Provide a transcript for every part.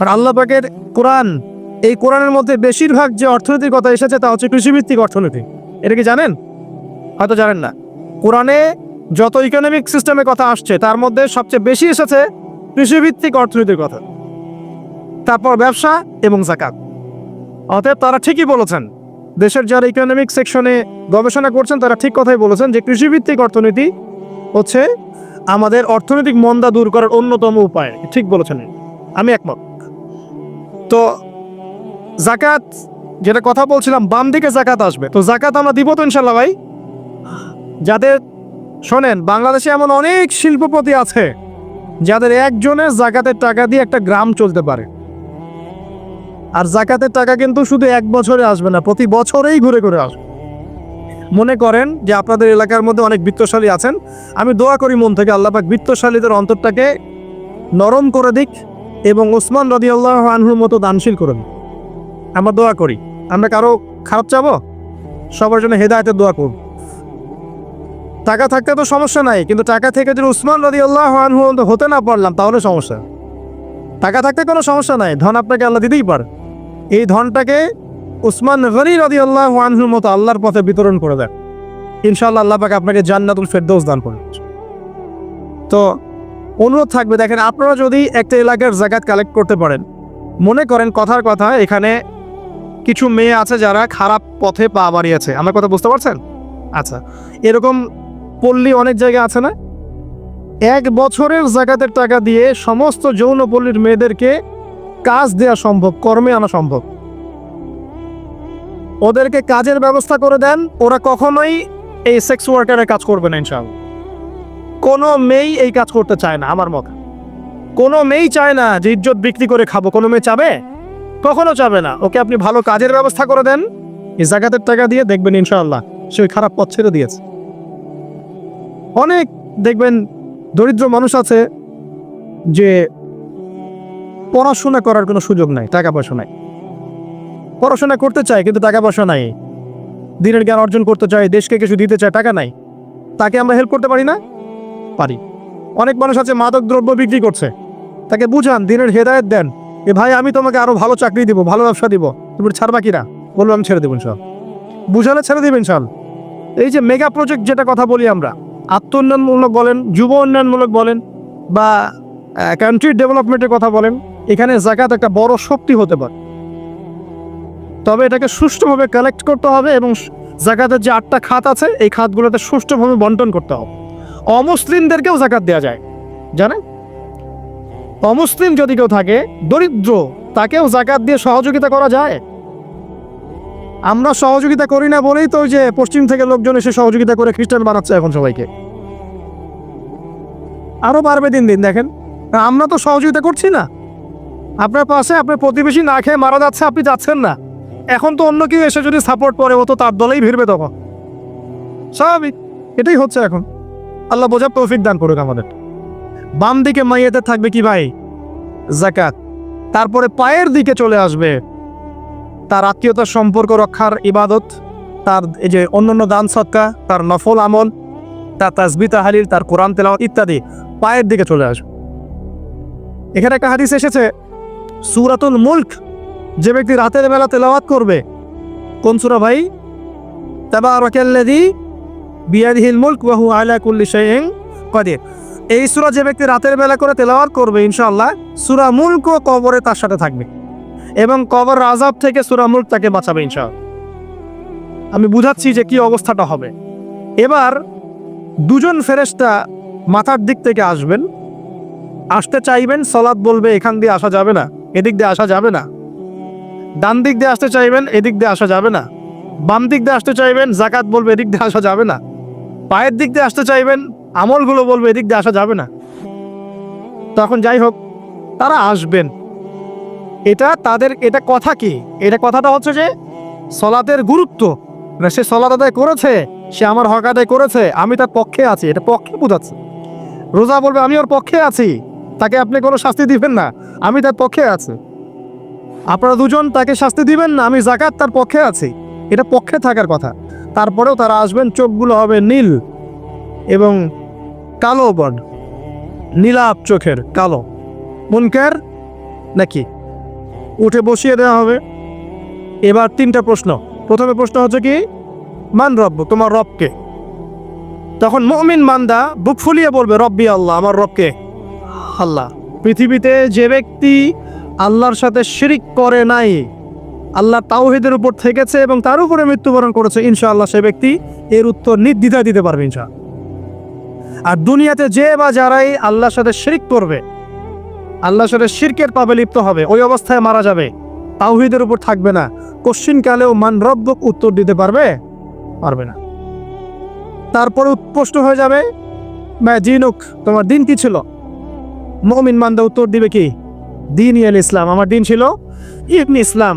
আর আল্লাহ পাকের কোরআন, এই কোরআনের মধ্যে বেশিরভাগ যে অর্থনীতির কথা এসেছে তা হচ্ছে কৃষিভিত্তিক অর্থনীতি। এটা কি জানেন? হয়তো জানেন না। কোরআনে যত ইকোনমিক সিস্টেমের কথা আসছে, তার মধ্যে সবচেয়ে বেশি এসেছে কৃষিভিত্তিক অর্থনীতির কথা। তারপর ব্যবসা এবং জাকাত। অতএব তারা ঠিকই বলেছেন, দেশের যারা ইকোনমিক সেকশনে গবেষণা করছেন, তারা ঠিক কথাই বলেছেন যে কৃষিভিত্তিক অর্থনীতি হচ্ছে আমাদের অর্থনৈতিক মন্দা দূর করার অন্যতম উপায়। ঠিক বলেছেন। আমি একমত। তো জাকাত যেটা কথা বলছিলাম, বাম দিকে জাকাত আসবে। তো জাকাত আমরা দিব তো ইনশাল্লাহ ভাই। যাদের, শোনেন, বাংলাদেশে এমন অনেক শিল্পপতি আছে, যাদের একজনের জাকাতের টাকা দিয়ে একটা গ্রাম চলতে পারে। আর জাকাতের টাকা কিন্তু শুধু এক বছরে আসবে না, প্রতি বছরেই ঘুরে ঘুরে আসবে। মনে করেন যে আপনাদের এলাকার মধ্যে অনেক বৃত্তশালী আছেন, আমি দোয়া করি মন থেকে আল্লাহ পাক বৃত্তশালীদের অন্তরটাকে নরম করে দিক এবং ওসমান আল্লাহ আনহুর মতো দানশীল করুন। আমরা দোয়া করি। আমরা কারও খারাপ চাবো? সবার জন্য হেদায়তের দোয়া করব টাকা থাকতে তো সমস্যা নাই, কিন্তু টাকা থেকে যদি উসমান রদি আল্লাহ আনহু হতে না পারলাম, তাহলে সমস্যা। টাকা থাকতে কোনো সমস্যা নাই, ধন আপনাকে আল্লাহ দিতেই পারে। এই ধনটাকে উসমান গনি রদি আল্লাহ আনহুর মতো আল্লাহর পথে বিতরণ করে দেন। ইনশাআল্লাহ আল্লাহ পাকে আপনাকে জান্নাতুল ফেরদৌস দান করবেন তো অনুরোধ থাকবে, দেখেন আপনারা যদি একটা এলাকার জাকাত কালেক্ট করতে পারেন, মনে করেন কথার কথা, এখানে কিছু মেয়ে আছে যারা খারাপ পথে পা বাড়িয়েছে। আমার কথা বুঝতে পারছেন? আচ্ছা এরকম পল্লী অনেক জায়গায় আছে না? এক বছরের জাকাতের টাকা দিয়ে সমস্ত যৌনপল্লীর মেয়েদেরকে কাজ দেওয়া সম্ভব, কর্মে আনা সম্ভব। ওদেরকে কাজের ব্যবস্থা করে দেন, ওরা কখনোই এই সেক্স ওয়ার্কারের কাজ করবে না, ইনশাআল্লাহ। কোনো মেয়েই এই কাজ করতে চায় না, আমার মত। কোনো মেয়েই চায় না যে ইজ্জত বিক্রি করে খাব। কোনো মেয়ে চাবে? কখনো চাবে না। ওকে আপনি ভালো কাজের ব্যবস্থা করে দেন। এই জাকাতের টাকা দিয়ে দেখবেন ইনশাআল্লাহ সে ওই খারাপ পথ ছেড়ে দিয়েছে। অনেক দেখবেন দরিদ্র মানুষ আছে যে পড়াশোনা করার কোনো সুযোগ নাই টাকা পয়সা নাই। পড়াশোনা করতে চায় কিন্তু টাকা পয়সা নাই। দিনের জ্ঞান অর্জন করতে চায়, দেশকে কিছু দিতে চায়, টাকা নাই। তাকে আমরা হেল্প করতে পারি না? পারি। অনেক মানুষ আছে মাদক দ্রব্য বিক্রি করছে। তাকে বুঝান, দিনের হেদায়ত দেন এ ভাই, আমি তোমাকে আরও ভালো চাকরি দিব, ভালো ব্যবসা দিব। তুমি ছাড়বা কিনা? বলব আমি ছেড়ে দেবো সব বুঝালে ছেড়ে দেবেন সব এই যে মেগা প্রজেক্ট যেটা কথা বলি আমরা আত্ম উন্নয়নমূলক বলেন, যুব উন্নয়নমূলক বলেন বা কান্ট্রি ডেভেলপমেন্টের কথা বলেন, এখানে জাকাত একটা বড় শক্তি হতে পারে। তবে এটাকে সুষ্ঠুভাবে কালেক্ট করতে হবে এবং জাকাতের যে আটটা খাত আছে, এই খাতগুলোতে সুষ্ঠুভাবে বন্টন করতে হবে। অমুসলিমদেরকেও জাকাত দেওয়া যায়। জানেন? অমুসলিম যদি কেউ থাকে, দরিদ্র, তাকেও জাকাত দিয়ে সহযোগিতা করা যায়। আমরা সহযোগিতা করি না বলেই তো ওই যে পশ্চিম থেকে লোকজন এসে সহযোগিতা করে খ্রিস্টান বানাচ্ছে এখন সবাইকে। আরও পারবে দিন দিন, দেখেন। আমরা তো সহযোগিতা করছি না। আপনার পাশে আপনার প্রতিবেশী না খেয়ে মারা যাচ্ছে, আপনি যাচ্ছেন না। এখন তো অন্য কেউ এসে যদি সাপোর্ট করে, ও তো তার দলেই ভিড়বে তখন। স্বাভাবিক। এটাই হচ্ছে এখন। আল্লাহ বোঝার তৌফিক দান করুক আমাদের। বাম দিকে মাইয়াতে থাকবে কি ভাই? জাকাত। তারপরে পায়ের দিকে চলে আসবে। তার আত্মীয়তার সম্পর্ক রক্ষার ইবাদত, তার এই যে অন্যান্য দান সৎকা তার নফল আমল, তার তাসবি, তাহালিল, তার কোরআন তেলাওয়াত ইত্যাদি পায়ের দিকে চলে আসবে। এখানে একটা হাদিস এসেছে, সুরাতুল মুল্ক, যে ব্যক্তি রাতের বেলা তেলাওয়াত করবে, কোন সুরা ভাই? তাবারাকাল্লাযী বিয়াদিহিল মুলক বাহু আলা কুল্লি শাইইন কাদির। এই সুরা যে ব্যক্তি রাতের বেলা করে তেলাওয়াত করবে, ইনশাআল্লাহ সূরা মুলক ও কবরে তার সাথে থাকবে এবং কবর আযাব থেকে সূরা মুলক তাকে বাঁচাবে, ইনশাআল্লাহ। আমি বুঝাচ্ছি যে কি অবস্থাটা হবে। এবার দুজন ফেরেশতা মাথার দিক থেকে আসবেন, আসতে চাইবেন সলাৎ বলবে, এখান দিয়ে আসা যাবে না, এদিক দিয়ে আসা যাবে না। ডান দিক দিয়ে আসতে চাইবেন, এদিক দিয়ে আসা যাবে না। বাম দিক দিয়ে আসতে চাইবেন, জাকাত বলবে, এদিক দিয়ে আসা যাবে না। পায়ের দিক দিয়ে আসতে চাইবেন, আমলগুলো বলবে, এদিক দিয়ে আসা যাবে না। তখন যাই হোক, তারা আসবেন। এটা তাদের, এটা কথা কি? এটা কথাটা হচ্ছে যে, সলাতের গুরুত্ব। না সে সলাত আদায় করেছে, সে আমার হক আদায় করেছে, আমি তার পক্ষে আছি। এটা পক্ষে বোঝাচ্ছে। রোজা বলবে, আমি ওর পক্ষে আছি। তাকে আপনি কোনো শাস্তি দিবেন না। আমি তার পক্ষে আছি। আপনারা দুজন তাকে শাস্তি দিবেন না, আমি জাকাত তার পক্ষে আছি। এটা পক্ষে থাকার কথা। তারপরেও তারা আসবেন, চোখগুলো হবে নীল এবং কালো বড নীলাপ চোখের কালো। মুনকার নাকি? উঠে বসিয়ে দেওয়া হবে। এবার তিনটা প্রশ্ন। প্রথমে প্রশ্ন হচ্ছে কি, মান রব্ব তোমার রবকে তখন মুমিন মান্দা বুক ফুলিয়ে বলবে, রব্বি আল্লাহ, আমার রবকে আল্লাহ। পৃথিবীতে যে ব্যক্তি আল্লাহর সাথে শিরিক করে নাই আল্লাহ তাওহিদের উপর থেকেছে এবং তার উপরে মৃত্যুবরণ করেছে, ইনশাআল্লাহ সে ব্যক্তি এর উত্তর নির্দ্বিধায় দিতে পারবে ইনশা আর দুনিয়াতে যে বা যারাই আল্লাহর সাথে শিরিক করবে, আল্লাহর সাথে শিরকের পাবে লিপ্ত হবে, ওই অবস্থায় মারা যাবে, তাওহিদের উপর থাকবে না। কোশ্চিন কালেও মান রব্বক উত্তর দিতে পারবে? পারবে না। তারপরে উৎপষ্ট হয়ে যাবে জিনুক তোমার দিন কি ছিল? মমিন মান্দা উত্তর দিবে কি? দিন ইয়াল ইসলাম আমার দিন ছিল ইবনি ইসলাম।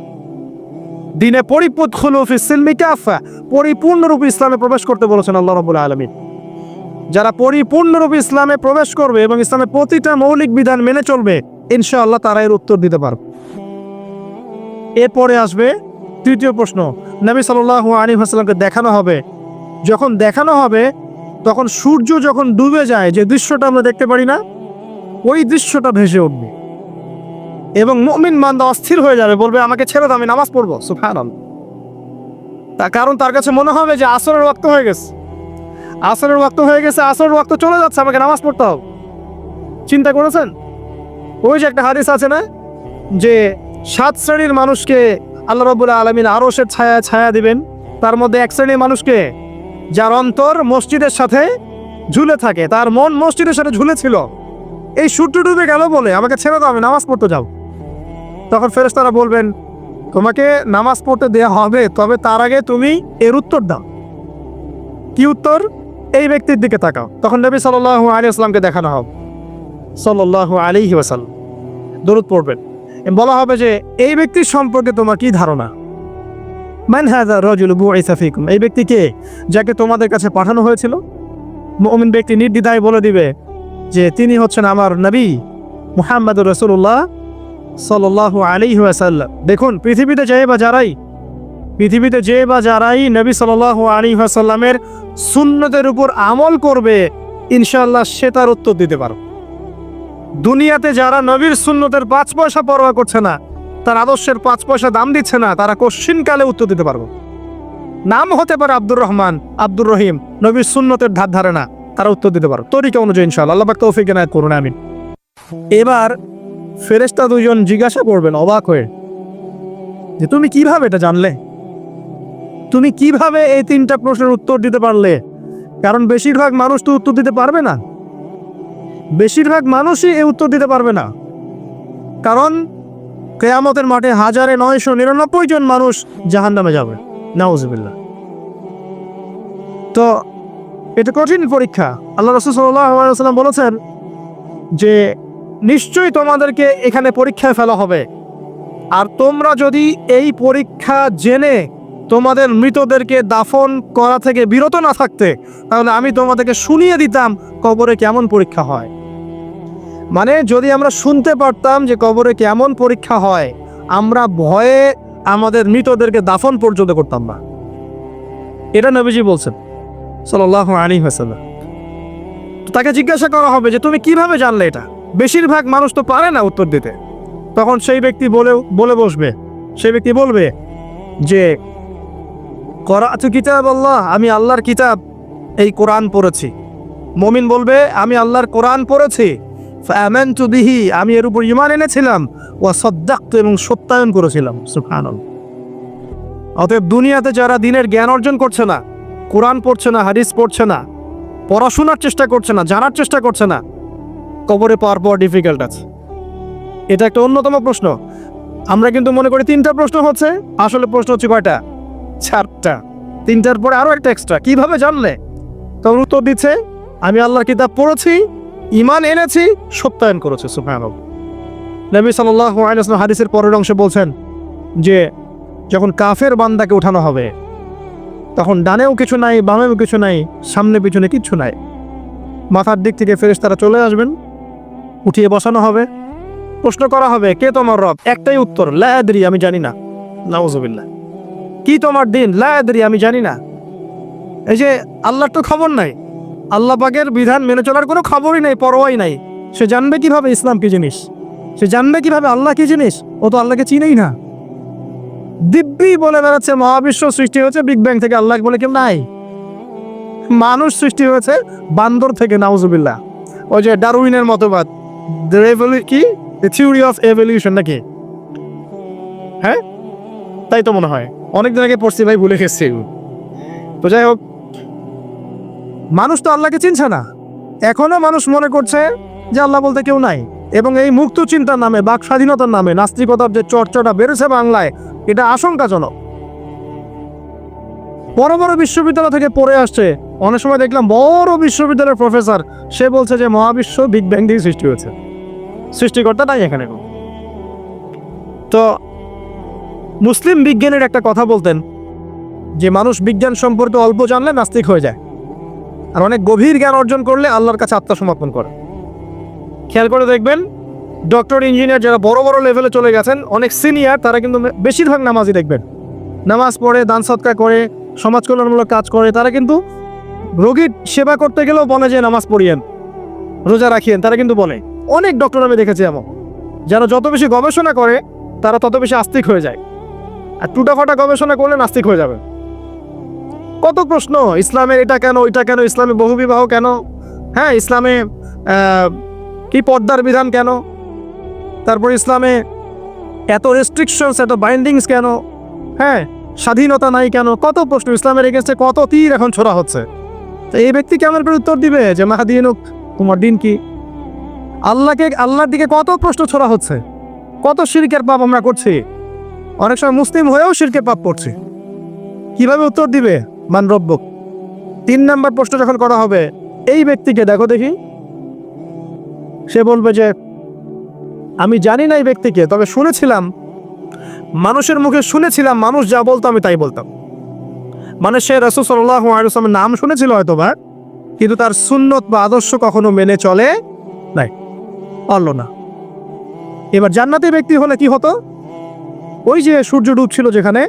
দিনে পরিপুত খুলুফি সিলমি কাফা, পরিপূর্ণরূপে ইসলামে প্রবেশ করতে বলেছেন আল্লাহ রবুল আলমিন। যারা পরিপূর্ণরূপে ইসলামে প্রবেশ করবে এবং ইসলামের প্রতিটা মৌলিক বিধান মেনে চলবে, ইনশাআল্লাহ তারা এর উত্তর দিতে পারবে। এরপরে আসবে তৃতীয় প্রশ্ন। নবী সাল্লাহ আলী হাসলামকে দেখানো হবে। যখন দেখানো হবে, তখন সূর্য যখন ডুবে যায়, যে দৃশ্যটা আমরা দেখতে পারি না, ওই দৃশ্যটা ভেসে উঠবে। এবং মুমিন মান্দা অস্থির হয়ে যাবে, বলবে, আমাকে ছেড়ে দাও, আমি নামাজ পড়ব। সুফান তার কারণ তার কাছে মনে হবে যে আসরের ওয়াক্ত হয়ে গেছে। আসরের ওয়াক্ত হয়ে গেছে, আসরের ওয়াক্ত চলে যাচ্ছে, আমাকে নামাজ পড়তে হবে। চিন্তা করেছেন? ওই যে একটা হাদিস আছে না, যে সাত শ্রেণির মানুষকে আল্লাহ রবুল্লা আলমিন আরও সে ছায়া ছায়া দিবেন। তার মধ্যে এক শ্রেণির মানুষকে, যার অন্তর মসজিদের সাথে ঝুলে থাকে, তার মন মসজিদের সাথে ঝুলে ছিল এই সূর্য ডুবে গেল বলে, আমাকে ছেড়ে দাও, আমি নামাজ পড়তে যাও তখন ফেরেশতারা বলবেন, তোমাকে নামাজ পড়তে দেয়া হবে, তবে তার আগে তুমি এর উত্তর দাও। কি উত্তর? এই ব্যক্তির দিকে তাকাও। তখন নবী সাল্লাল্লাহু আলাইহি আসলামকে দেখানো হবে সাল্লাল্লাহু আলাইহি ওয়াসাল্লাম। দরুদ পড়বেন। বলা হবে যে, এই ব্যক্তির সম্পর্কে তোমার কি ধারণা? মান হাযা রাজুল বুইসা ফিকুম। এই ব্যক্তি কে? যাকে তোমাদের কাছে পাঠানো হয়েছিল? মুমিন ব্যক্তি নির্দ্বিধায় বলে দিবে যে, তিনি হচ্ছেন আমার নবী মুহাম্মদুর রাসূলুল্লাহ সাল্লাল্লাহু আলাইহি ওয়াসাল্লাম। দেখুন, পৃথিবীতে যে বা যারাই, পৃথিবীতে যে বা যারাই নবী সাল্লাল্লাহু আলাইহি ওয়াসাল্লামের সুন্নতের উপর আমল করবে, ইনশাআল্লাহ সে তার উত্তর দিতে পারো। দুনিয়াতে যারা নবীর সুন্নতের পাঁচ পয়সা পরোয়া করছে না, তার আদর্শের পাঁচ পয়সা দাম দিচ্ছে না, তারা কোশ্চিন কালে উত্তর দিতে পারব। নাম হতে পারে আব্দুর রহমান, আব্দুর রহিম, নবীর সুন্নতের ধার ধারে না, তারা উত্তর দিতে পারো তরিকা অনুযায়ী ইনশাল্লাহ আল্লাহ তৌফিক করুন, আমিন। এবার ফেরেশতা দুজন জিজ্ঞাসা করবেন, অবাক হয়ে, যে তুমি কীভাবে এটা জানলে? তুমি কীভাবে এই তিনটা প্রশ্নের উত্তর দিতে পারলে? কারণ বেশিরভাগ মানুষ তো উত্তর দিতে পারবে না। বেশিরভাগ মানুষই এই উত্তর দিতে পারবে না। কারণ কেয়ামতের মাঠে হাজারে নয়শো নিরানব্বই জন মানুষ জাহান নামে যাবে। নাউজবিল্লা তো, এটা কঠিন পরীক্ষা। আল্লাহ রসুল সাল্লাম বলেছেন যে নিশ্চয়ই তোমাদেরকে এখানে পরীক্ষায় ফেলা হবে। আর তোমরা যদি এই পরীক্ষা জেনে তোমাদের মৃতদেরকে দাফন করা থেকে বিরত না থাকতে, তাহলে আমি তোমাদেরকে শুনিয়ে দিতাম কবরে কেমন পরীক্ষা হয়। মানে যদি আমরা শুনতে পারতাম যে কবরে কেমন পরীক্ষা হয়, আমরা ভয়ে আমাদের মৃতদেরকে দাফন পর্যন্ত করতাম না। এটা নবীজি বলছেন সাল্লাহ আলী হাসাল্লাম তাকে জিজ্ঞাসা করা হবে যে, তুমি কীভাবে জানলে এটা? বেশিরভাগ মানুষ তো পারে না উত্তর দিতে। তখন সেই ব্যক্তি বলে বলে বসবে। সেই ব্যক্তি বলবে যে করা করাতু কিতাব আল্লাহ, আমি আল্লাহর কিতাব এই কোরআন পড়েছি। মমিন বলবে, আমি আল্লাহর কোরআন পড়েছি। ফামানতু বিহি, আমি এর উপর ইমান এনেছিলাম। ওয়া সদ্দাক্ত, এবং সত্যায়ন করেছিলাম। সুবহানাল্লাহ। অতএব দুনিয়াতে যারা দিনের জ্ঞান অর্জন করছে না, কোরআন পড়ছে না, হাদিস পড়ছে না, পড়াশোনার চেষ্টা করছে না, জানার চেষ্টা করছে না কবরে পাওয়ার পর ডিফিকাল্ট আছে। এটা একটা অন্যতম প্রশ্ন। আমরা কিন্তু মনে করি তিনটা প্রশ্ন হচ্ছে, আসলে প্রশ্ন হচ্ছে কয়টা? চারটা। তিনটার পরে আরও একটা এক্সট্রা কীভাবে জানলে? তখন উত্তর দিচ্ছে, আমি আল্লাহর কিতাব পড়েছি ইমান এনেছি, সত্যায়ন করেছে সুফায়ন নবী সাল্লাহ হাদিসের পরের অংশে বলছেন যে, যখন কাফের বান্দাকে উঠানো হবে, তখন ডানেও কিছু নাই, বামেও কিছু নাই, সামনে পিছনে কিচ্ছু নাই। মাথার দিক থেকে ফেরেশতারা চলে আসবেন উঠিয়ে বসানো হবে। প্রশ্ন করা হবে, কে তোমার রব? একটাই উত্তর লায়াদ্রি আমি জানি না। নাউজুবিল্লাহ। কি তোমার দিন? লায়াদ্রি আমি জানি না। এই যে, আল্লাহর তো খবর নাই। আল্লাহ পাকের বিধান মেনে চলার কোনো খবরই নাই, পরোয়াই নাই। সে জানবে কীভাবে ইসলাম কি জিনিস? সে জানবে কীভাবে আল্লাহ কি জিনিস? ও তো আল্লাহকে চিনেই না। দিব্যি বলে বেড়াচ্ছে, মহাবিশ্ব সৃষ্টি হয়েছে, বিগ ব্যাং থেকে আল্লাহ বলে কেউ নাই। মানুষ সৃষ্টি হয়েছে বান্দর থেকে, নাউজুবিল্লাহ। ওই যে ডারউইনের মতবাদ। কি? থিওরি অফ এভলিউশন নাকি? হ্যাঁ? তাই তো মনে হয়। অনেক দিন আগে পড়ছি ভাই, ভুলে গেছি। তো যাই হোক, মানুষ তো আল্লাহকে চিনছে না। এখনও মানুষ মনে করছে যে আল্লাহ বলতে কেউ নাই। এবং এই মুক্ত চিন্তার নামে, বাক স্বাধীনতার নামে, নাস্তিকতার যে চর্চাটা বেড়েছে বাংলায়, এটা আশঙ্কাজনক। বড় বড় বিশ্ববিদ্যালয় থেকে পড়ে আসছে অনেক সময় দেখলাম বড় বিশ্ববিদ্যালয়ের প্রফেসর, সে বলছে যে মহাবিশ্ব বিগ ব্যাং দিয়ে সৃষ্টি হয়েছে। সৃষ্টিকর্তা নাই এখানে তো মুসলিম বিজ্ঞানের একটা কথা বলতেন যে মানুষ বিজ্ঞান সম্পর্কে অল্প জানলে নাস্তিক হয়ে যায়। আর অনেক গভীর জ্ঞান অর্জন করলে আল্লাহর কাছে আত্মসমর্পণ করে। খেয়াল করে দেখবেন, ডক্টর, ইঞ্জিনিয়ার যারা বড় বড় লেভেলে চলে গেছেন, অনেক সিনিয়র তারা কিন্তু বেশিরভাগ নামাজই দেখবেন। নামাজ পড়ে, দান সৎকার করে, সমাজ কল্যাণমূলক কাজ করে, তারা কিন্তু রোগীর সেবা করতে গেলেও বলে যে নামাজ পড়িয়েন, রোজা রাখিয়েন, তারা কিন্তু বলে। অনেক ডক্টর আমি দেখেছি এমন। যারা যত বেশি গবেষণা করে, তারা তত বেশি আস্তিক হয়ে যায়। আর টুটাফাটা গবেষণা করলে নাস্তিক হয়ে যাবে। কত প্রশ্ন, ইসলামের এটা কেন, ওইটা কেন, ইসলামে বহুবিবাহ কেন? হ্যাঁ ইসলামে কি পর্দার বিধান কেন? তারপর ইসলামে এত রেস্ট্রিকশনস এত বাইন্ডিংস কেন? হ্যাঁ স্বাধীনতা নাই কেন? কত প্রশ্ন, ইসলামের এগেনস্টে কত তীর এখন ছোড়া হচ্ছে? তো এই ব্যক্তি কেমন করে উত্তর দিবে যে মাহাদিনুক তোমার দিন কি? আল্লাহকে, আল্লাহর দিকে কত প্রশ্ন ছোড়া হচ্ছে, কত শিরকের পাপ আমরা করছি। অনেক সময় মুসলিম হয়েও শিরকের পাপ করছি। কীভাবে উত্তর দিবে? মান রব্বক। তিন নাম্বার প্রশ্ন যখন করা হবে, এই ব্যক্তিকে দেখো দেখি। সে বলবে যে, আমি জানি না এই ব্যক্তিকে, তবে শুনেছিলাম। মানুষের মুখে শুনেছিলাম, মানুষ যা বলতো আমি তাই বলতাম। মানে সে রসুল সাল্লাহ আলসালামের নাম শুনেছিল হয়তো বা কিন্তু তার সুন্নত বা আদর্শ কখনো মেনে চলে নাই। পারল না। এবার জান্নাতি ব্যক্তি হলে কি হতো? ওই যে সূর্য ডুবছিল যেখানে,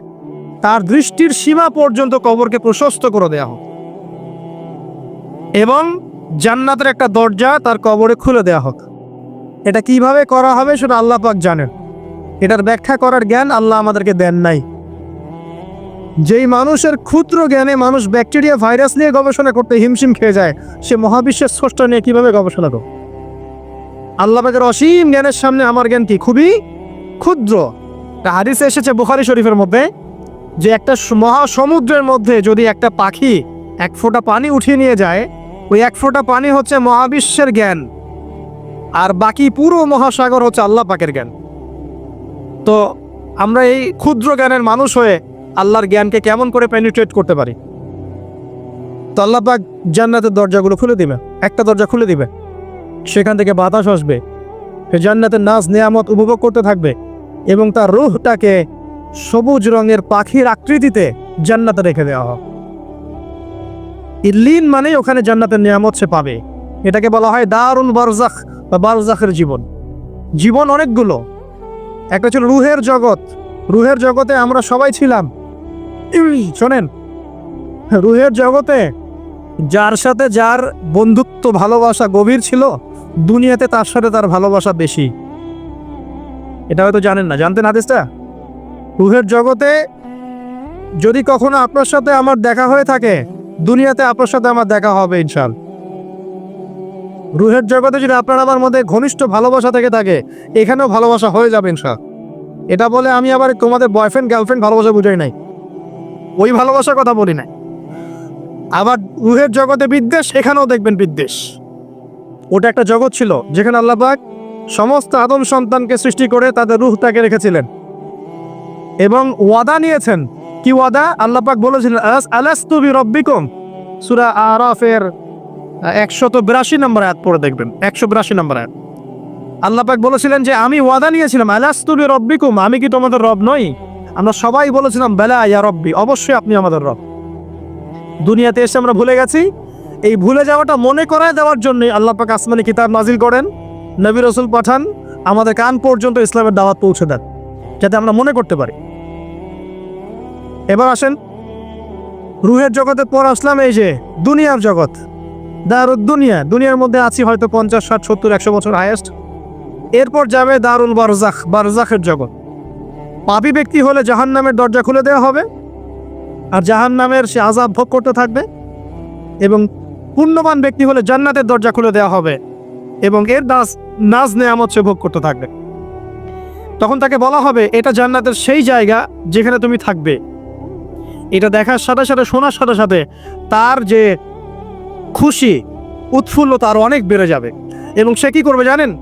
তার দৃষ্টির সীমা পর্যন্ত কবরকে প্রশস্ত করে দেয়া হোক এবং জান্নাতের একটা দরজা তার কবরে খুলে দেয়া হোক এটা কীভাবে করা হবে সেটা আল্লাহ পাক জানেন। এটার ব্যাখ্যা করার জ্ঞান আল্লাহ আমাদেরকে দেন নাই। যেই মানুষের ক্ষুদ্র জ্ঞানে মানুষ ব্যাকটেরিয়া, ভাইরাস নিয়ে গবেষণা করতে হিমশিম খেয়ে যায়, সে মহাবিশ্বের স্রষ্টা নিয়ে কীভাবে গবেষণা করবে? আল্লাহ পাকের অসীম জ্ঞানের সামনে আমার জ্ঞান কি? খুবই ক্ষুদ্র। হাদিসে এসেছে বুখারি শরীফের মধ্যে যে একটা মহাসমুদ্রের মধ্যে যদি একটা পাখি এক ফোঁটা পানি উঠিয়ে নিয়ে যায়, ওই এক ফোঁটা পানি হচ্ছে মহাবিশ্বের জ্ঞান, আর বাকি পুরো মহাসাগর হচ্ছে আল্লাহ পাকের জ্ঞান। তো আমরা এই ক্ষুদ্র জ্ঞানের মানুষ হয়ে আল্লাহর জ্ঞানকে কেমন করে পেনিট্রেট করতে পারি? তো আল্লাহ পাক জান্নাতের দরজাগুলো খুলে দিবে, একটা দরজা খুলে দিবে। সেখান থেকে বাতাস আসবে, সে জান্নাতের নাচ নেয়ামত উপভোগ করতে থাকবে এবং তার রুহটাকে সবুজ রঙের পাখির আকৃতিতে জান্নাতে রেখে দেওয়া হবে ইল্লিন মানেই ওখানে জান্নাতের নিয়ামত সে পাবে। এটাকে বলা হয় দারুণ বারজাখ বা বারজাখের জীবন। জীবন অনেকগুলো। একটা ছিল রুহের জগৎ। রুহের জগতে আমরা সবাই ছিলাম। শোনেন। রুহের জগতে যার সাথে যার বন্ধুত্ব, ভালোবাসা গভীর ছিল, দুনিয়াতে তার সাথে তার ভালোবাসা বেশি। এটা হয়তো জানেন না। জানতেন হাদিসটা? রুহের জগতে যদি কখনো আপনার সাথে আমার দেখা হয়ে থাকে, দুনিয়াতে আপনার সাথে আমার দেখা হবে, ইনশাল। রুহের জগতে যদি আপনার আমার মধ্যে ঘনিষ্ঠ ভালোবাসা থেকে থাকে, এখানেও ভালোবাসা হয়ে যাবে, ইনশাল। এটা বলে আমি আবার তোমাদের বয়ফ্রেন্ড গার্লফ্রেন্ড ভালোবাসা বুঝাই নাই। ওই ভালোবাসার কথা বলি নাই। আবার রুহের জগতে বিদ্বেষ, এখানেও দেখবেন বিদ্বেষ। ওটা একটা জগৎ ছিল, যেখানে আল্লাপাক সমস্ত আদম সন্তানকে সৃষ্টি করে তাদের রুহটাকে রেখেছিলেন। এবং ওয়াদা নিয়েছেন। কি ওয়াদা? আল্লাপাক বলেছিলেন আলাস আলাস্তু বি রব্বিকুম সূরা আরাফের একশত বিরাশি নম্বর আয়াত পড়ে দেখবেন একশো বিরাশি নম্বর আয়াত। আল্লাপাক বলেছিলেন যে, আমি ওয়াদা নিয়েছিলাম, আলাস্তু বি রব্বিকুম আমি কি তোমাদের রব নই? আমরা সবাই বলেছিলাম, বেলা, ইয়া রব্বি। অবশ্যই আপনি আমাদের রব। দুনিয়াতে এসে আমরা ভুলে গেছি। এই ভুলে যাওয়াটা মনে করায় দেওয়ার জন্যই আল্লাহ পাক আসমানি কিতাব নাজিল করেন, নবী রসুল পাঠান, আমাদের কান পর্যন্ত ইসলামের দাওয়াত পৌঁছে দেন, যাতে আমরা মনে করতে পারি। এবার আসেন, রুহের জগতের পর আসলাম এই যে, দুনিয়ার জগৎ। দারুদ দুনিয়া দুনিয়ার মধ্যে আছি হয়তো পঞ্চাশ, ষাট, সত্তর, একশো বছর হায়েস্ট এরপর যাবে দারুল বারজাখ, বারজাখের জগৎ। পাপী ব্যক্তি হলে জাহান নামের দরজা খুলে দেওয়া হবে। আর জাহান নামের সে আজাব ভোগ করতে থাকবে এবং পুণ্যবান ব্যক্তি হলে জান্নাতের দরজা খুলে দেওয়া হবে এবং এর নাজ নাজ নেয়ামত সে ভোগ করতে থাকবে। তখন তাকে বলা হবে, এটা জান্নাতের সেই জায়গা যেখানে তুমি থাকবে। এটা দেখার সাথে সাথে, শোনার সাথে সাথে তার যে খুশি, উৎফুল্লতা আরও অনেক বেড়ে যাবে। এবং সে কি করবে জানেন?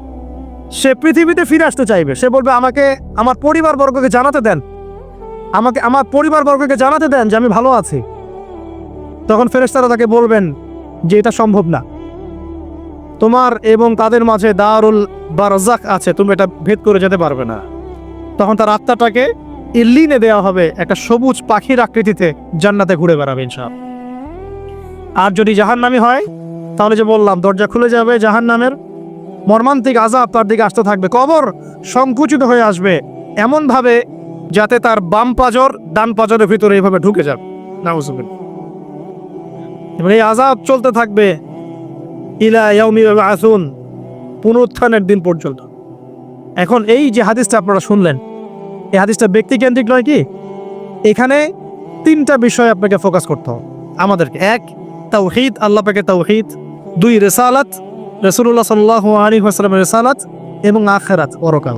সে পৃথিবীতে ফিরে আসতে চাইবে। সে বলবে, আমাকে আমার পরিবারবর্গকে জানাতে দেন। আমাকে, আমার পরিবারবর্গকে জানাতে দেন যে আমি ভালো আছি। তখন ফেরেশতারা তাকে বলবেন যে, এটা সম্ভব না। তোমার এবং তাদের মাঝে দারুল বারজাক আছে, তুমি এটা ভেদ করে যেতে পারবে না। তখন তার আত্মাটাকে ইল্লিনে দেওয়া হবে, একটা সবুজ পাখির আকৃতিতে জান্নাতে ঘুরে বেড়াবে ইনশাআল্লাহ। আর যদি জাহান্নামি হয়, তাহলে যে বললাম, দরজা খুলে যাবে জাহান্নামের মর্মান্তিক আজাব তার দিকে আসতে থাকবে। কবর সংকুচিত হয়ে আসবে এমনভাবে যাতে তার বাম পাজর, ডান পাজরের ভিতরে এইভাবে ঢুকে যাবে নাউজুবিল্লাহ। এবার এই আজাব চলতে থাকবে ইলা ইয়াউমি আসুন পুনরুত্থানের দিন পর্যন্ত। এখন এই যে হাদিসটা আপনারা শুনলেন, এই হাদিসটা ব্যক্তিকেন্দ্রিক নয় কি? এখানে তিনটা বিষয় আপনাকে ফোকাস করতে হবে। আমাদেরকে এক, তাওহিদ, আল্লাহ পাকে তাওহিদ। দুই, রেসালাত রসুল্লাহ সাল্লাহ আলী হাসলামের রেসালাত এবং আখেরাত পরকাল।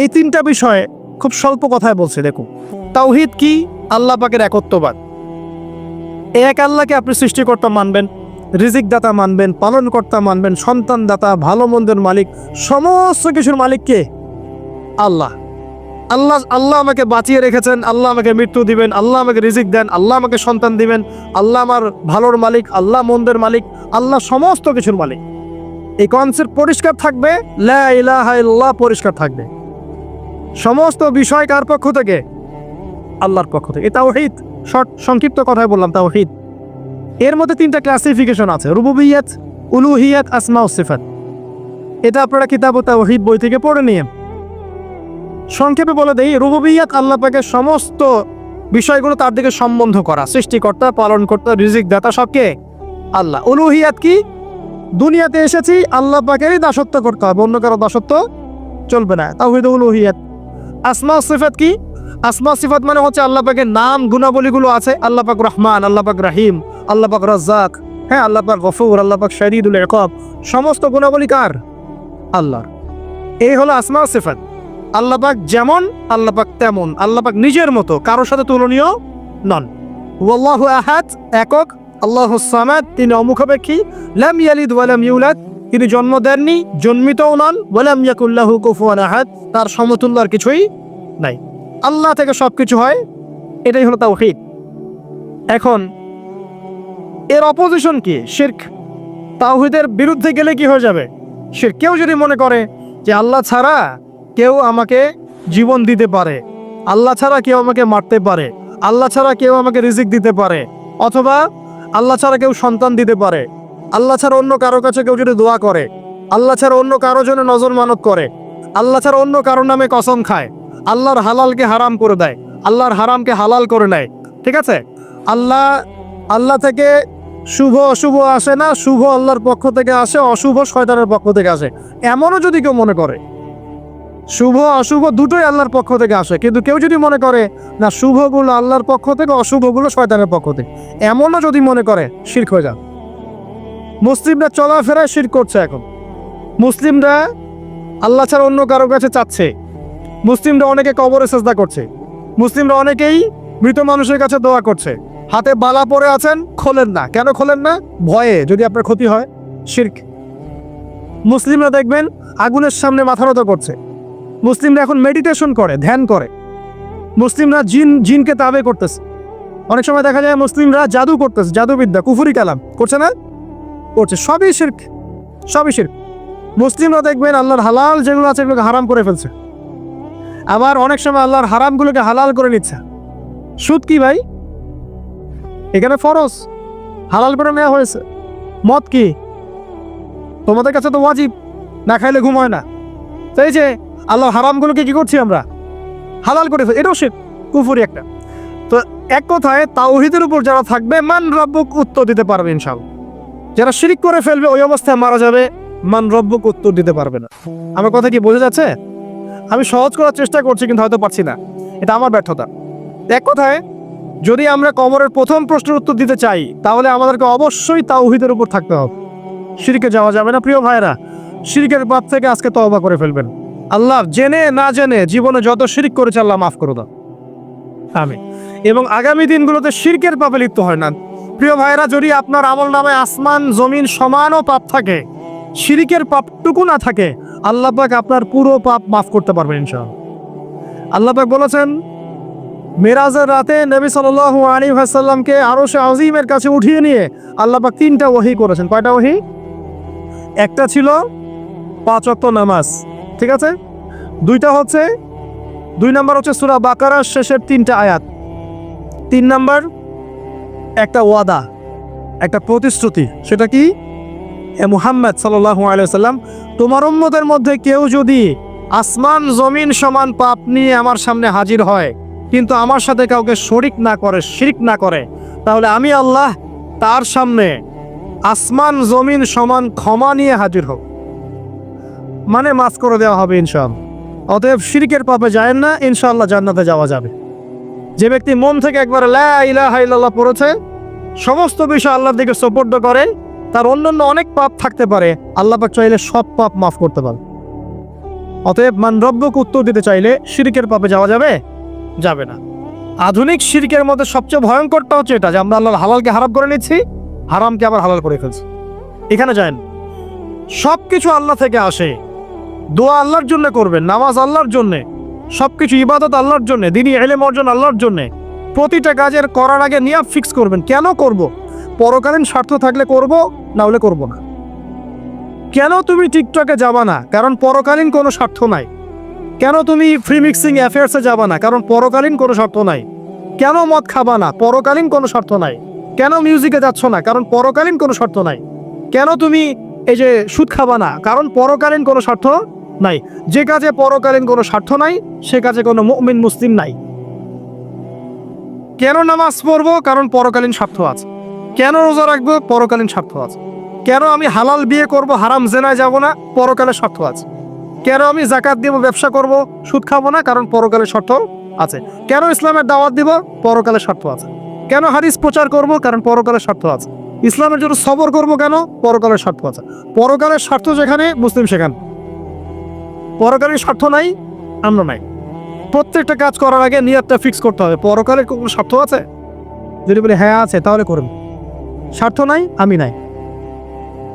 এই তিনটা বিষয়ে খুব স্বল্প কথায় বলছে দেখুন তাওহিদ কি? আল্লাহ পাকের একত্ববাদ। এক আল্লাহকে আপনি সৃষ্টিকর্তা মানবেন রিজিক দাতা মানবেন, পালনকর্তা মানবেন সন্তান দাতা ভালো মন্দের মালিক, সমস্ত কিছুর মালিক কে? আল্লাহ। আল্লাহ আল্লাহ আমাকে বাঁচিয়ে রেখেছেন, আল্লাহ আমাকে মৃত্যু দিবেন, আল্লাহ আমাকে রিজিক দেন, আল্লাহ আমাকে সন্তান দিবেন, আল্লাহ আমার ভালোর মালিক, আল্লাহ মন্দের মালিক, আল্লাহ সমস্ত কিছুর মালিক। এই কনসেপ্ট পরিষ্কার থাকবে, লা ইলাহা ইল্লাল্লাহ পরিষ্কার থাকবে। সমস্ত বিষয় কার পক্ষ থেকে? আল্লাহর পক্ষ থেকে। তাওহিদ, শর্ট, সংক্ষিপ্ত কথায় বললাম, তাওহিদ। এর মধ্যে তিনটা ক্লাসিফিকেশন আছে, রুবুবিয়াত, উলুহিয়াত আসমা ও সিফাত। এটা আপনারা কিতাব ও তাওহিদ বই থেকে পড়ে নিয়ে সংক্ষেপে বলে দেই রুবুবিয়াত আল্লাহ পাকের সমস্ত বিষয়গুলো তার দিকে সম্বন্ধ করা। সৃষ্টিকর্তা, পালনকর্তা রিজিক দাতা সবকে আল্লাহ। উলুহিয়াত কি? দুনিয়াতে এসেছি, আল্লাহ পাকেরই দাসত্ব করতে হবে, অন্য কারও দাসত্ব চলবে না। তাহিদ উলুহিয়াত। আসমা, সিফাত কি? আসমা, সিফাত মানে হচ্ছে আল্লাহ পাকের নাম, গুণাবলীগুলো আছে, আল্লাহ পাক রহমান, আল্লাহ পাক রাহিম, আল্লাহ পাক রাজ্জাক হ্যাঁ আল্লাহ পাক গফুর, আল্লাহ পাক শহীদুল একব সমস্ত গুণাবলী কার? আল্লাহর। এই হলো আসমা, সিফাত। আল্লাহ পাক যেমন আল্লাহ পাক তেমন। আল্লাহ পাক নিজের মতো, কারোর সাথে তুলনীয় নন। ওয়াল্লাহু আহাদ, একক, আল্লাহ সামাদ, তিনি অমুখাপেক্ষী, লাম ইয়ালিদ ওয়ালাম ইউলাদ, তিনি জন্ম দেননি, জন্মিতও নন ওয়ালাম ইয়াকুল্লাহু কুফুয়ান আহাদ, তার সমতুল্য আর কিছুই নাই। আল্লাহ থেকে সব কিছু হয়, এটাই হলো তাওহীদ। এখন, এর অপোজিশন কি? শিরক। তাওহীদের বিরুদ্ধে গেলে কি হয়ে যাবে? শিরক। কেউ যদি মনে করে যে আল্লাহ ছাড়া কেউ আমাকে জীবন দিতে পারে। আল্লাহ ছাড়া কেউ আমাকে মারতে পারে। আল্লাহ ছাড়া কেউ আমাকে রিজিক দিতে পারে। অথবা আল্লাহ ছাড়া কেউ সন্তান দিতে পারে। আল্লাহ ছাড়া অন্য কারও কাছে কেউ যদি দোয়া করে, আল্লাহ ছাড়া অন্য কারও জন্য নজর মানত করে, আল্লাহ ছাড়া অন্য কারোর নামে কসম খায়, আল্লাহর হালালকে হারাম করে দেয়, আল্লাহর হারামকে হালাল করে নেয়। ঠিক আছে? আল্লাহ আল্লাহ থেকে শুভ অশুভ আসে না, শুভ আল্লাহর পক্ষ থেকে আসে, অশুভ শয়তানের পক্ষ থেকে আসে। এমনও যদি কেউ মনে করে। শুভ, অশুভ দুটোই আল্লাহর পক্ষ থেকে আসে। কিন্তু কেউ যদি মনে করে, না, শুভগুলো আল্লাহর পক্ষ থেকে, অশুভগুলো শয়তানের পক্ষ থেকে। এমনও যদি মনে করে, শির্ক হয়ে যান মুসলিমরা চলাফেরায় শির করছে এখন। মুসলিমরা আল্লাহ ছাড়া অন্য কারও কাছে চাচ্ছে। মুসলিমরা অনেকে কবরে চেষ্টা করছে। মুসলিমরা অনেকেই মৃত মানুষের কাছে দোয়া করছে। হাতে বালা পরে আছেন, খোলেন না। কেন খোলেন না? ভয়ে, যদি আপনার ক্ষতি হয়, শির্ক। মুসলিমরা দেখবেন, আগুনের সামনে মাথা নত করছে। মুসলিমরা এখন মেডিটেশন করে, ধ্যান করে। মুসলিমরা জিন, জিনকে তাবে করতেছে। অনেক সময় দেখা যায় মুসলিমরা জাদু করতেছে, জাদুবিদ্যা, কুফুরি কালাম। করছে না? করছে। সবই শির্ক। সবই শির্ক। মুসলিমরা দেখবেন আল্লাহর হালাল যেগুলো আছে এগুলোকে হারাম করে ফেলছে। আবার অনেক সময় আল্লাহর হারামগুলোকে হালাল করে নিচ্ছে। সুদ কি ভাই? এখানে ফরজ। হালাল করে নেওয়া হয়েছে। মদ কি? তোমাদের কাছে তো ওয়াজিব। না খাইলে ঘুম হয় না। তো এই যে আল্লাহ হারামগুলোকে কি করছি আমরা? হালাল করে। এটাও সে কুফুরি একটা। তো এক কথায় তাওহিদের উপর যারা থাকবে, মান রব্বক উত্তর দিতে পারবে ইনশাল্লাহ যারা শিরিক করে ফেলবে, ওই অবস্থায় মারা যাবে, মান রব্বক উত্তর দিতে পারবে না। আমার কথা কি বোঝা যাচ্ছে? আমি সহজ করার চেষ্টা করছি, কিন্তু হয়তো পারছি না। এটা আমার ব্যর্থতা। এক কথায়, যদি আমরা কবরের প্রথম প্রশ্নের উত্তর দিতে চাই, তাহলে আমাদেরকে অবশ্যই তাওহিদের উপর থাকতে হবে। শিরিকে যাওয়া যাবে না, প্রিয় ভাইরা শিরিকের পাপ থেকে আজকে তওবা করে ফেলবেন। আল্লাহ জেনে না জেনে জীবনে যত শিরিক করেছে আল্লাহ মাফ করে দাও। আমি এবং আগামী দিনগুলোতে শিরকের পাপে লিপ্ত হয় না। প্রিয় ভাইরা যদি আপনার আমল নামে আসমান জমিন সমানও পাপ থাকে শিরিকের পাপটুকু না থাকে আল্লাহ পাক আপনার পুরো পাপ মাফ করতে পারবেন ইনশাআল্লাহ। আল্লাহ পাক বলেছেন মেরাজের রাতে নবী সাল্লাল্লাহু আলাইহি ওয়াসাল্লামকে আরও সে আজিমের কাছে উঠিয়ে নিয়ে আল্লাহ পাক তিনটা ওহি করেছেন। কয়টা ওহি একটা ছিল পাঁচ ওয়াক্ত নামাজ। ঠিক আছে? দুইটা হচ্ছে, দুই নাম্বার হচ্ছে সুরা বাকারার শেষের তিনটা আয়াত। তিন নাম্বার, একটা ওয়াদা, একটা প্রতিশ্রুতি। সেটা কি? এ মুহাম্মদ সাল্লাল্লাহু আলাইহি সাল্লাম তোমার উম্মতের মধ্যে কেউ যদি আসমান, জমিন সমান পাপ নিয়ে আমার সামনে হাজির হয়, কিন্তু আমার সাথে কাউকে শরিক না করে, শিরিক না করে, তাহলে আমি আল্লাহ তার সামনে আসমান, জমিন সমান ক্ষমা নিয়ে হাজির হোক মানে মাফ করে দেওয়া হবে ইনশাআল্লাহ অতএব শিরিকের পাপে যায় না, ইনশাআল্লাহ জান্নাতে যাওয়া যাবে। যে ব্যক্তি মন থেকে একবার লা ইলাহা ইল্লাল্লাহ পড়েছে, সমস্ত বিষয় আল্লাহর দিকে সোপর্দ করে, তার অন্যান্য অনেক পাপ থাকতে পারে, আল্লাহ পাক চাইলে সব পাপ মাফ করতে পারে। অতএব মান রব্বকে উত্তর দিতে চাইলে শিরিকের পাপে যাওয়া যাবে? যাবে না। আধুনিক শিরকের মধ্যে সবচেয়ে ভয়ঙ্করটা হচ্ছে এটা, যে আমরা আল্লাহর হালালকে হারাম করে নিচ্ছি, হারামকে আবার হালাল করে ফেলছি। এখানে যান সব কিছু আল্লাহ থেকে আসে। দোয়া আল্লাহর জন্য করবেন, নামাজ আল্লাহর জন্যে, সবকিছু ইবাদত আল্লাহর জন্য দিনই এলেম অর্জন আল্লাহর জন্য। প্রতিটা কাজের করার আগে নিয়াব ফিক্স করবেন, কেন করব? পরকালীন স্বার্থ থাকলে করব, না হলে করব না। কেন তুমি টিকটকে যাবা না? কারণ পরকালীন কোনো স্বার্থ নাই। কেন তুমি ফ্রি মিক্সিং অ্যাফেয়ার্সে যাবা না? কারণ পরকালীন কোনো স্বার্থ নাই। কেন মদ খাবা না? পরকালীন কোনো স্বার্থ নাই। কেন মিউজিকে যাচ্ছ না? কারণ পরকালীন কোনো স্বার্থ নাই। কেন তুমি এই যে সুদ খাবা না? কারণ পরকালীন কোনো স্বার্থ নাই। যে কাজে পরকালীন কোনো স্বার্থ নাই, সে কাজে কোনো মুমিন, মুসলিম নাই। কেন নামাজ পড়ব? কারণ পরকালীন স্বার্থ আছে। কেন রোজা রাখব? পরকালীন স্বার্থ আছে। কেন আমি হালাল বিয়ে করব? হারাম জেনায় যাব না? পরকালের স্বার্থ আছে। কেন আমি জাকাত দিব, ব্যবসা করব? সুদ খাব না? কারণ পরকালের স্বার্থ আছে। কেন ইসলামের দাওয়াত দিব? পরকালের স্বার্থ আছে। কেন হাদিস প্রচার করব? কারণ পরকালের স্বার্থ আছে। ইসলামের জন্য সবর করব কেন? পরকালের স্বার্থ আছে। পরকালের স্বার্থ যেখানে, মুসলিম সেখানে। পরকালের স্বার্থ নাই, আমরা নাই। প্রত্যেকটা কাজ করার আগে নিয়তটা ফিক্স করতে হবে। পরকালের কোনো স্বার্থ আছে? যদি বলি হ্যাঁ আছে, তাহলে করুন। স্বার্থ নাই, আমি নাই।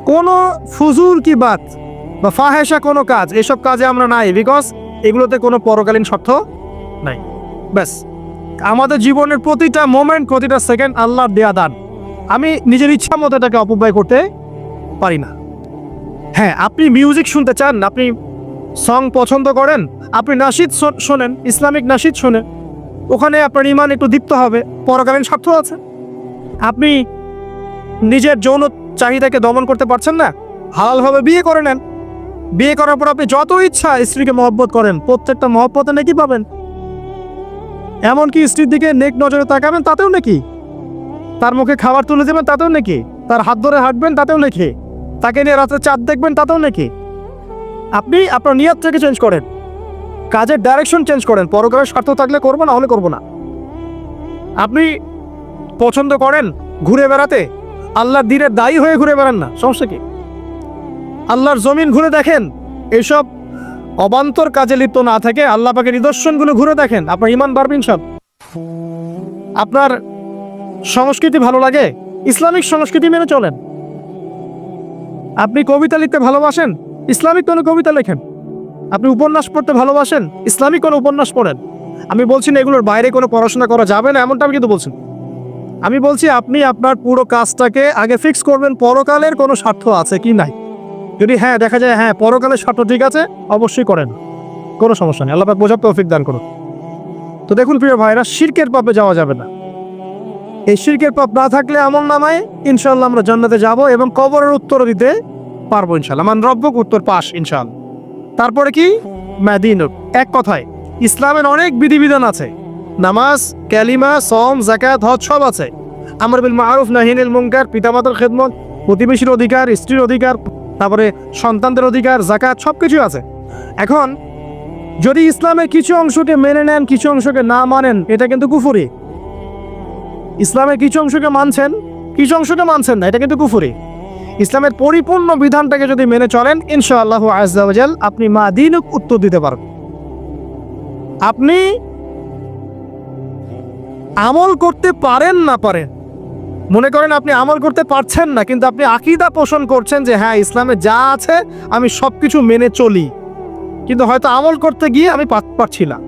কোনো ফুজুর কি বাত বা ফাহেসা কোনো কাজ, এসব কাজে আমরা নাই বিকজ এগুলোতে কোনো পরকালীন স্বার্থ নাই। ব্যাস। আমাদের জীবনের প্রতিটা মোমেন্ট প্রতিটা সেকেন্ড আল্লাহর দেয়া দান। আমি নিজের ইচ্ছা মতো এটাকে অপব্যয় করতে পারি না। হ্যাঁ আপনি মিউজিক শুনতে চান, আপনি সং পছন্দ করেন? আপনি নাসিদ শোনেন, ইসলামিক নাসিদ শোনেন। ওখানে আপনার ইমান একটু দীপ্ত হবে, পরকালীন স্বার্থ আছে। আপনি নিজের যৌন চাহিদাকে দমন করতে পারছেন না? হালালভাবে বিয়ে করে নেন। বিয়ে করার পর আপনি যত ইচ্ছা স্ত্রীকে মহব্বত করেন, প্রত্যেকটা মহব্বতে নাকি পাবেন। এমনকি স্ত্রীর দিকে নেক নজরে তাকাবেন, তাতেও নাকি? তার মুখে খাবার তুলে দেবেন, তাতেও নাকি? তার হাত ধরে হাঁটবেন, তাতেও নাকি? তাকে নিয়ে রাতে চাঁদ দেখবেন, তাতেও নাকি? আপনি আপনার নিয়ত থেকে চেঞ্জ করেন। কাজের ডাইরেকশন চেঞ্জ করেন। পরকারের স্বার্থ থাকলে করব না, হলে করব না। আপনি পছন্দ করেন ঘুরে বেড়াতে, আল্লাহর দিনের দায়ী হয়ে ঘুরে বেড়ান না। সমস্যা কি? আল্লাহর জমিন ঘুরে দেখেন, এসব অবান্তর কাজে লিপ্ত না থাকে আল্লাহ পাকের নিদর্শনগুলো ঘুরে দেখেন। আপনার ইমান বাড়বেন সব আপনার সংস্কৃতি ভালো লাগে, ইসলামিক সংস্কৃতি মেনে চলেন। আপনি কবিতা লিখতে ভালোবাসেন ইসলামিক কোনো কবিতা লেখেন? আপনি উপন্যাস পড়তে ভালোবাসেন? ইসলামিক কোনো উপন্যাস পড়েন? আমি বলছি না এগুলোর বাইরে কোনো পড়াশোনা করা যাবে না, এমনটা আমি কিন্তু বলছি না। আমি বলছি আপনি আপনার পুরো কাজটাকে আগে ফিক্স করবেন, পরকালের কোনো স্বার্থ আছে কি নাই? যদি হ্যাঁ দেখা যায় হ্যাঁ পরকালের স্বার্থ ঠিক আছে, অবশ্যই করেন। কোনো সমস্যা নেই, আল্লাহ পাক বোঝার তৌফিক দান করুন। তো দেখুন প্রিয় ভাইরা, শির্কের পাপে যাওয়া যাবে না। এই শির্কের পাপ না থাকলে আমল নামায় ইনশাল্লাহ আমরা জান্নাতে যাব এবং কবরের উত্তর দিতে পারব ইনশাল্লাহ মান রব্বক, উত্তর পাস ইনশাল্লাহ তারপরে কি? ম্যাদিন এক কথায়, ইসলামের অনেক বিধিবিধান আছে। নামাজ, ক্যালিমা সম জাকাত হজ সব আছে। আমর বিল মারুফ নাহিনিল মুনকার, পিতামাতার খেদমত, প্রতিবেশীর অধিকার, স্ত্রীর অধিকার, তারপরে সন্তানদের অধিকার জাকাত সব কিছু আছে। এখন, যদি ইসলামের কিছু অংশকে মেনে নেন, কিছু অংশকে না মানেন, এটা কিন্তু কুফুরি। ইসলামের কিছু অংশকে মানছেন, কিছু অংশকে মানছেন না, এটা কিন্তু কুফুরি। ইসলামের পরিপূর্ণ বিধানটাকে যদি মেনে চলেন, ইনশাআল্লাহ আজাল আপনি মা দিন উত্তর দিতে পারবেন। আপনি আমল করতে পারেন না পারেন, মনে করেন আপনি আমল করতে পারছেন না, কিন্তু আপনি আকিদা পোষণ করছেন যে হ্যাঁ ইসলামে যা আছে আমি সব কিছু মেনে চলি। কিন্তু হয়তো আমল করতে গিয়ে আমি পারছি না।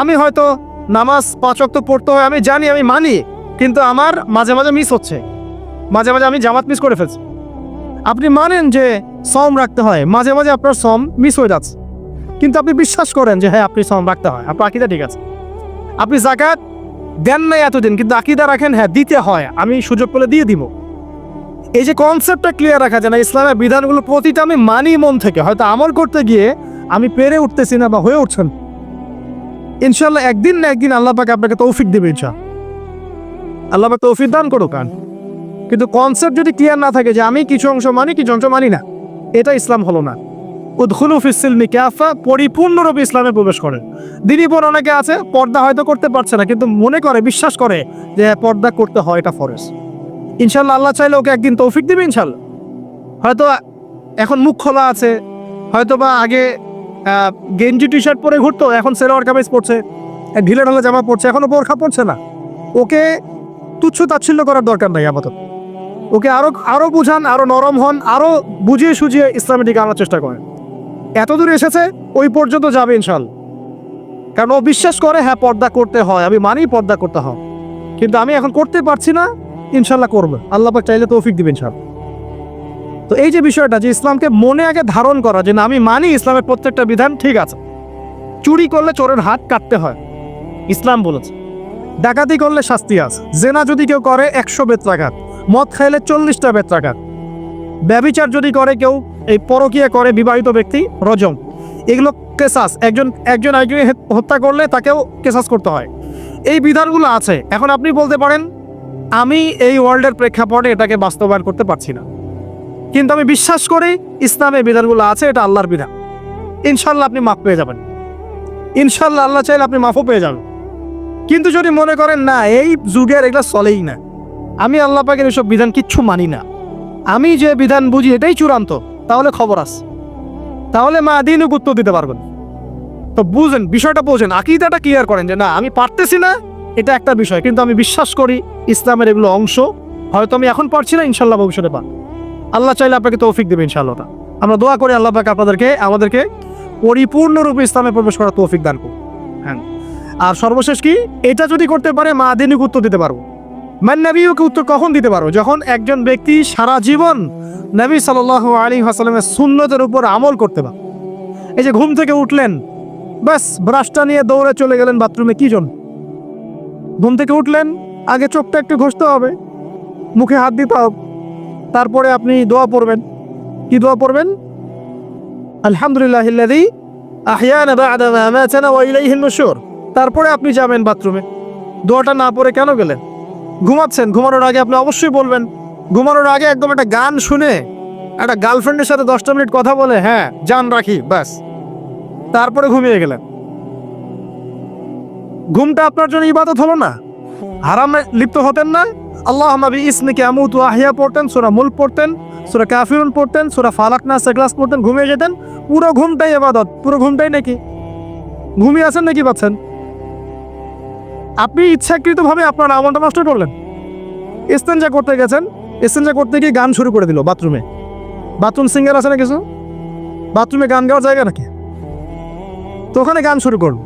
আমি হয়তো নামাজ পাঁচ অক্ত পড়তে হয়, আমি জানি, আমি মানি, কিন্তু আমার মাঝে মাঝে মিস হচ্ছে। মাঝে মাঝে আমি জামাত মিস করে ফেলছি। আপনি মানেন যে সম রাখতে হয়। মাঝে মাঝে আপনার সম মিস হয়ে যাচ্ছে। কিন্তু আপনি বিশ্বাস করেন যে হ্যাঁ আপনি সম রাখতে হয়। আপনার আকিদা ঠিক আছে। আপনি জাকাত দেন নাই এতদিন, কিন্তু আকিদা রাখেন হ্যাঁ দিতে হয়। আমি সুযোগ পেলে দিয়ে দিব। এই যে কনসেপ্টটা ক্লিয়ার রাখা যায় না, ইসলামের বিধানগুলো প্রতিটা আমি মানি মন থেকে। হয়তো আমল করতে গিয়ে আমি পেরে উঠতেছি না বা হয়ে উঠছেন ইনশাল্লাহ একদিন না একদিন আল্লাহ পাকে আপনাকে তৌফিক দেবে ইনশা আল্লাহ তৌফিক দান করুক কান কিন্তু কনসেপ্ট যদি ক্লিয়ার না থাকে যে আমি কিছু অংশ মানি, কিছু অংশ মানি না, এটা ইসলাম হলো না। উদ্খুলু ফিসিলমি ক্যাফা পরিপূর্ণরূপে ইসলামে প্রবেশ করেন দিনই বোন অনেকে আছে, পর্দা হয়তো করতে পারছে না, কিন্তু মনে করে, বিশ্বাস করে যে পর্দা করতে হয় এটা ফরেস ইনশাল্লাহ আল্লাহ চাইলে ওকে একদিন তৌফিক দিবে ইনশাল্লাহ হয়তো এখন মুখ খোলা আছে হয়তো বা আগে গেঞ্জি টি শার্ট পরে ঘুরতো, এখন সেলোয়ার কামিজ পড়ছে ঢিলে ঢালা জামা পড়ছে এখনও বোরখা পড়ছে না। ওকে তুচ্ছ তাচ্ছিল্য করার দরকার নাই আপাতত। ওকে আরও আরও বুঝান, আরও নরম হন, আরও বুঝিয়ে সুঝিয়ে ইসলামের দিকে আনার চেষ্টা করেন। এত দূর এসেছে, ওই পর্যন্ত যাবে ইনশাল্লাহ কারণ ও বিশ্বাস করে হ্যাঁ পর্দা করতে হয়, আমি মানি পর্দা করতে হয়। কিন্তু আমি এখন করতে পারছি না, ইনশাল্লাহ করব। আল্লাহ পাক চাইলে তৌফিক দিবে ইনশাল্লাহ তো এই যে বিষয়টা, যে ইসলামকে মনে আগে ধারণ করা, যে না, আমি মানি ইসলামের প্রত্যেকটা বিধান, ঠিক আছে। চুরি করলে চোরের হাত কাটতে হয়। ইসলাম বলেছে। ডাকাতি করলে শাস্তি আছে। জেনা যদি কেউ করে, একশো বেত্রাঘাত। মদ খাইলে চল্লিশটা বেত্রাঘাত। ব্যবিচার যদি করে কেউ, এই পরকিয়া করে বিবাহিত ব্যক্তি, রজম। এগুলো কেসাস। একজন একজন একজন হত্যা করলে তাকেও কেসাস করতে হয়। এই বিধানগুলো আছে। এখন আপনি বলতে পারেন, আমি এই ওয়ার্ল্ডের প্রেক্ষাপটে এটাকে বাস্তবায়ন করতে পারছি না। কিন্তু আমি বিশ্বাস করি ইসলামের বিধানগুলো আছে, এটা আল্লাহর বিধান। ইনশাল্লাহ আপনি মাফ পেয়ে যাবেন। ইনশাল্লাহ আল্লাহ চাইলে আপনি মাফও পেয়ে যাবেন। কিন্তু যদি মনে করেন, না, এই যুগের এগুলো চলেই না। আমি আল্লাহ পাকের এসব বিধান কিচ্ছু মানি না। আমি যে বিধান বুঝি এটাই চূড়ান্ত। তাহলে খবর আছে। তাহলে মা দিন গুরুত্ব দিতে পারবেন। তো বুঝেন, বিষয়টা বোঝেন। আকিদাটা ক্লিয়ার করেন যে, না, আমি পারতেছি না। এটা একটা বিষয়। কিন্তু আমি বিশ্বাস করি ইসলামের এগুলো অংশ। হয়তো আমি এখন পারছি না ইনশাল্লাহ ভবিষ্যতে পার আল্লাহ চাইলে আপনাকে তৌফিক দেবে, ইনশাআল্লাহ। আমরা দোয়া করি আল্লাহ পাক আপনাদেরকে, আমাদেরকে পরিপূর্ণরূপে ইসলামে প্রবেশ করার তৌফিক দান করুন হ্যাঁ। আর সর্বশেষ কি? এটা যদি করতে পারে, মা দিনই উত্তর দিতে পারব। মান নবীকে উত্তর কখন দিতে পারব যখন একজন ব্যক্তি সারা জীবন নবী সাল আলী হাসালামের সুন্নতের উপর আমল করতে পারে। এই যে ঘুম থেকে উঠলেন ব্যাস ব্রাশটা নিয়ে দৌড়ে চলে গেলেন বাথরুমে কি জন্য? ঘুম থেকে উঠলেন, আগে চোখটা একটু ঘষতে হবে, মুখে হাত দিতে হবে, তারপরে আপনি দোয়া পড়বেন। কি দোয়া পড়বেন? আলহামদুলিল্লাহ তারপরে আপনি যাবেন বাথরুমে। দোয়াটা না পড়ে কেন গেলেন? ঘুমাচ্ছেন, ঘুমানোর আগে আপনি অবশ্যই বলবেন। ঘুমানোর আগে একদম একটা গান শুনে একটা গার্লফ্রেন্ডের সাথে দশটা মিনিট কথা বলে হ্যাঁ জান রাখি, ব্যাস। তারপরে ঘুমিয়ে গেলেন। ঘুমটা আপনার জন্য ইবাদত হলো না। হারামে লিপ্ত হতেন না। আল্লাহ নবী ইসমিকে আমুত আহিয়া পড়তেন, সুরা মুল পড়তেন, সুরা কাফিরুন পড়তেন, সুরা ফালাক না সেগ্লাস পড়তেন, ঘুমিয়ে যেতেন। পুরো ঘুমটাই ইবাদত, পুরো ঘুমটাই নাকি? ঘুমিয়ে আছেন নাকি পাচ্ছেন আপনি ইচ্ছাকৃতভাবে আপনার আমলটা নষ্ট করলেন। ইস্তেঞ্জা করতে গেছেন ইস্তেঞ্জা করতে গিয়ে গান শুরু করে দিল বাথরুমে। বাথরুম সিঙ্গার আছে না কিছু? বাথরুমে গান গাওয়ার জায়গা নাকি? তো ওখানে গান শুরু করুন।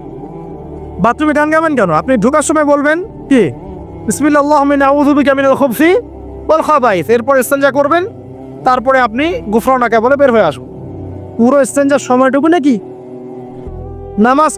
বাথরুমে গান গাবেন কেন? আপনি ঢোকার সময় বলবেন কি? বিসমিল্লাহ মিন আউযু বিকা মিনাল খুবসি ওয়াল খাবাইস। এরপর ইস্তেঞ্জা করবেন, তারপরে আপনি গুফরানাকে বলে বের হয়ে আসুন। পুরো ইস্তেঞ্জার সময়টুকু নাকি? নামাজ